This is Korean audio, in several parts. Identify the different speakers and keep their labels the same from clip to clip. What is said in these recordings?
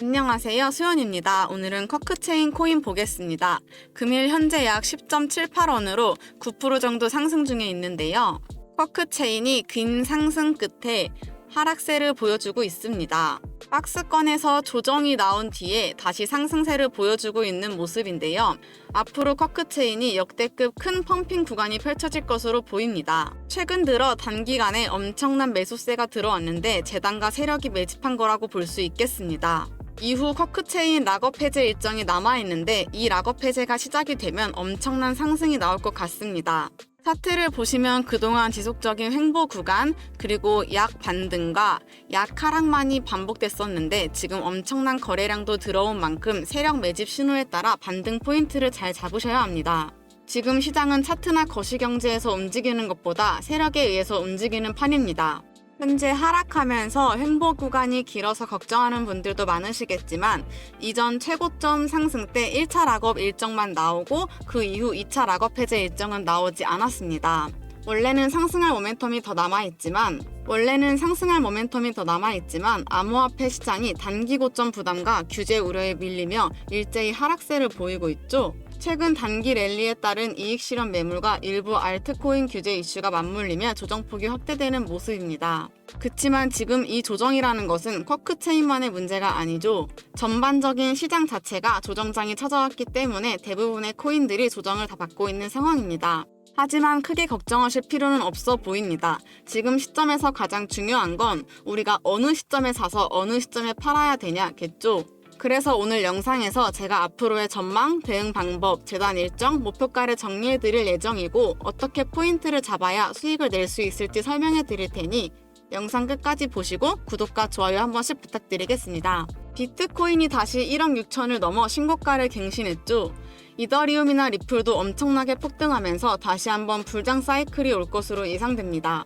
Speaker 1: 안녕하세요. 수연입니다. 오늘은 커크체인 코인 보겠습니다. 금일 현재 약 10.78원으로 9% 정도 상승 중에 있는데요. 커크체인이 긴 상승 끝에 하락세를 보여주고 있습니다. 박스권에서 조정이 나온 뒤에 다시 상승세를 보여주고 있는 모습인데요. 앞으로 커크체인이 역대급 큰 펌핑 구간이 펼쳐질 것으로 보입니다. 최근 들어 단기간에 엄청난 매수세가 들어왔는데 재단과 세력이 매집한 거라고 볼 수 있겠습니다. 이후 커크체인 락업 해제 일정이 남아있는데 이 락업 해제가 시작이 되면 엄청난 상승이 나올 것 같습니다. 차트를 보시면 그동안 지속적인 횡보 구간 그리고 약 반등과 약 하락만이 반복됐었는데 지금 엄청난 거래량도 들어온 만큼 세력 매집 신호에 따라 반등 포인트를 잘 잡으셔야 합니다. 지금 시장은 차트나 거시경제에서 움직이는 것보다 세력에 의해서 움직이는 판입니다. 현재 하락하면서 횡보 구간이 길어서 걱정하는 분들도 많으시겠지만 이전 최고점 상승 때 1차 락업 일정만 나오고 그 이후 2차 락업 해제 일정은 나오지 않았습니다. 원래는 상승할 모멘텀이 더 남아있지만 원래는 상승할 모멘텀이 더 남아있지만 암호화폐 시장이 단기 고점 부담과 규제 우려에 밀리며 일제히 하락세를 보이고 있죠. 최근 단기 랠리에 따른 이익 실현 매물과 일부 알트코인 규제 이슈가 맞물리며 조정폭이 확대되는 모습입니다. 그치만 지금 이 조정이라는 것은 쿼크체인만의 문제가 아니죠. 전반적인 시장 자체가 조정장이 찾아왔기 때문에 대부분의 코인들이 조정을 다 받고 있는 상황입니다. 하지만 크게 걱정하실 필요는 없어 보입니다. 지금 시점에서 가장 중요한 건 우리가 어느 시점에 사서 어느 시점에 팔아야 되냐겠죠. 그래서 오늘 영상에서 제가 앞으로의 전망, 대응 방법, 재단 일정, 목표가를 정리해 드릴 예정이고 어떻게 포인트를 잡아야 수익을 낼 수 있을지 설명해 드릴 테니 영상 끝까지 보시고 구독과 좋아요 한 번씩 부탁드리겠습니다. 비트코인이 다시 1억 6천을 넘어 신고가를 갱신했죠. 이더리움이나 리플도 엄청나게 폭등하면서 다시 한번 불장 사이클이 올 것으로 예상됩니다.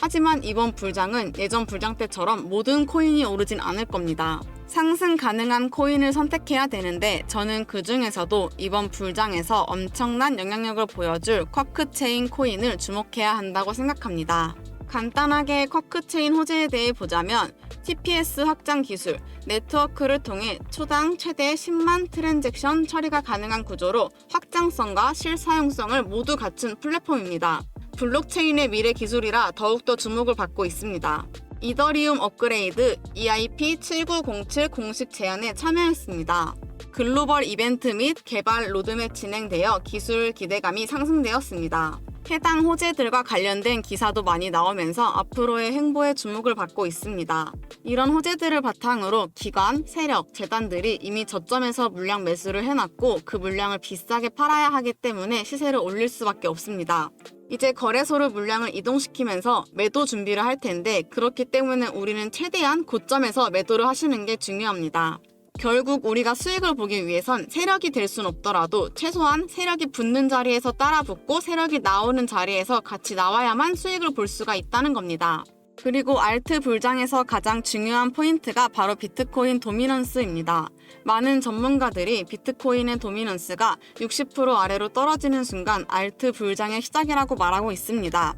Speaker 1: 하지만 이번 불장은 예전 불장 때처럼 모든 코인이 오르진 않을 겁니다. 상승 가능한 코인을 선택해야 되는데 저는 그 중에서도 이번 불장에서 엄청난 영향력을 보여줄 쿼크체인 코인을 주목해야 한다고 생각합니다. 간단하게 쿼크체인 호재에 대해 보자면 TPS 확장 기술, 네트워크를 통해 초당 최대 10만 트랜잭션 처리가 가능한 구조로 확장성과 실사용성을 모두 갖춘 플랫폼입니다. 블록체인의 미래 기술이라 더욱더 주목을 받고 있습니다. 이더리움 업그레이드 EIP7907 공식 제안에 참여했습니다. 글로벌 이벤트 및 개발 로드맵 진행되어 기술 기대감이 상승되었습니다. 해당 호재들과 관련된 기사도 많이 나오면서 앞으로의 행보에 주목을 받고 있습니다. 이런 호재들을 바탕으로 기관, 세력, 재단들이 이미 저점에서 물량 매수를 해놨고 그 물량을 비싸게 팔아야 하기 때문에 시세를 올릴 수밖에 없습니다. 이제 거래소로 물량을 이동시키면서 매도 준비를 할 텐데 그렇기 때문에 우리는 최대한 고점에서 매도를 하시는 게 중요합니다. 결국 우리가 수익을 보기 위해선 세력이 될 순 없더라도 최소한 세력이 붙는 자리에서 따라 붙고 세력이 나오는 자리에서 같이 나와야만 수익을 볼 수가 있다는 겁니다. 그리고 알트 불장에서 가장 중요한 포인트가 바로 비트코인 도미넌스입니다. 많은 전문가들이 비트코인의 도미넌스가 60% 아래로 떨어지는 순간 알트 불장의 시작이라고 말하고 있습니다.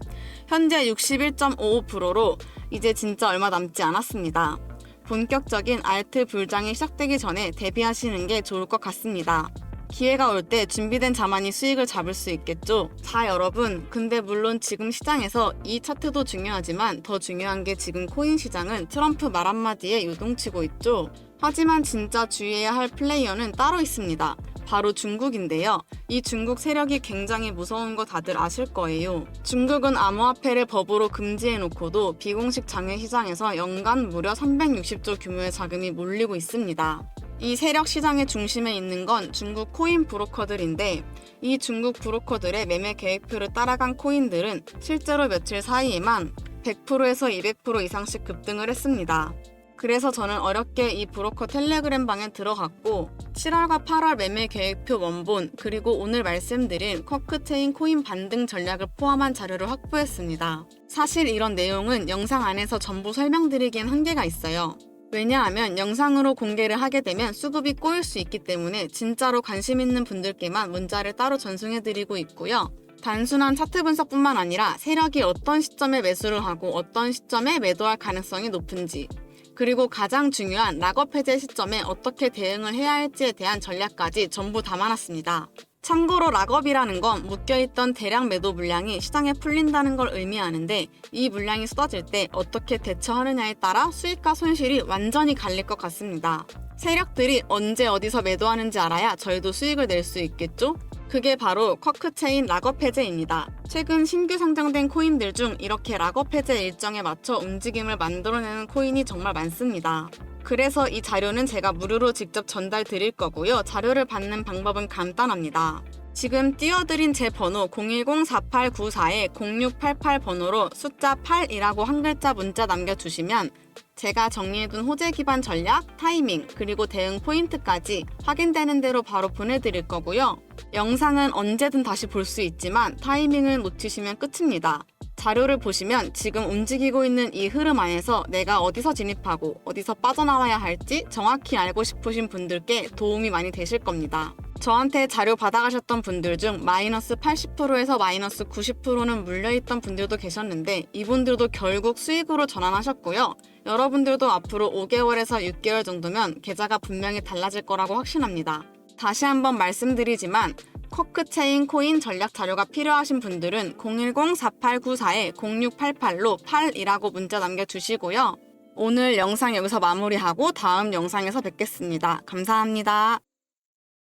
Speaker 1: 현재 61.55%로 이제 진짜 얼마 남지 않았습니다. 본격적인 알트 불장이 시작되기 전에 대비하시는 게 좋을 것 같습니다. 기회가 올 때 준비된 자만이 수익을 잡을 수 있겠죠? 자, 여러분. 근데 물론 지금 시장에서 이 차트도 중요하지만 더 중요한 게 지금 코인 시장은 트럼프 말 한마디에 요동치고 있죠? 하지만 진짜 주의해야 할 플레이어는 따로 있습니다. 바로 중국인데요. 이 중국 세력이 굉장히 무서운 거 다들 아실 거예요. 중국은 암호화폐를 법으로 금지해놓고도 비공식 장외 시장에서 연간 무려 360조 규모의 자금이 몰리고 있습니다. 이 세력 시장의 중심에 있는 건 중국 코인 브로커들인데 이 중국 브로커들의 매매 계획표를 따라간 코인들은 실제로 며칠 사이에만 100%에서 200% 이상씩 급등을 했습니다. 그래서 저는 어렵게 이 브로커 텔레그램 방에 들어갔고 7월과 8월 매매 계획표 원본 그리고 오늘 말씀드린 커크체인 코인 반등 전략을 포함한 자료를 확보했습니다. 사실 이런 내용은 영상 안에서 전부 설명드리기엔 한계가 있어요. 왜냐하면 영상으로 공개를 하게 되면 수급이 꼬일 수 있기 때문에 진짜로 관심 있는 분들께만 문자를 따로 전송해드리고 있고요. 단순한 차트 분석뿐만 아니라 세력이 어떤 시점에 매수를 하고 어떤 시점에 매도할 가능성이 높은지 그리고 가장 중요한 락업 해제 시점에 어떻게 대응을 해야 할지에 대한 전략까지 전부 담아놨습니다. 참고로 락업이라는 건 묶여있던 대량 매도 물량이 시장에 풀린다는 걸 의미하는데 이 물량이 쏟아질 때 어떻게 대처하느냐에 따라 수익과 손실이 완전히 갈릴 것 같습니다. 세력들이 언제 어디서 매도하는지 알아야 저희도 수익을 낼 수 있겠죠? 그게 바로 쿼크체인 락업 해제입니다. 최근 신규 상장된 코인들 중 이렇게 락업 해제 일정에 맞춰 움직임을 만들어내는 코인이 정말 많습니다. 그래서 이 자료는 제가 무료로 직접 전달 드릴 거고요. 자료를 받는 방법은 간단합니다. 지금 띄워드린 제 번호 010-4894-0688 번호로 숫자 8이라고 한 글자 문자 남겨주시면 제가 정리해둔 호재 기반 전략, 타이밍, 그리고 대응 포인트까지 확인되는 대로 바로 보내드릴 거고요. 영상은 언제든 다시 볼 수 있지만 타이밍을 놓치시면 끝입니다. 자료를 보시면 지금 움직이고 있는 이 흐름 안에서 내가 어디서 진입하고 어디서 빠져나와야 할지 정확히 알고 싶으신 분들께 도움이 많이 되실 겁니다. 저한테 자료 받아가셨던 분들 중 마이너스 80%에서 마이너스 90%는 물려있던 분들도 계셨는데 이분들도 결국 수익으로 전환하셨고요. 여러분들도 앞으로 5개월에서 6개월 정도면 계좌가 분명히 달라질 거라고 확신합니다. 다시 한번 말씀드리지만 쿼크체인 코인 전략 자료가 필요하신 분들은 010-4894-0688로 8이라고 문자 남겨주시고요. 오늘 영상 여기서 마무리하고 다음 영상에서 뵙겠습니다. 감사합니다.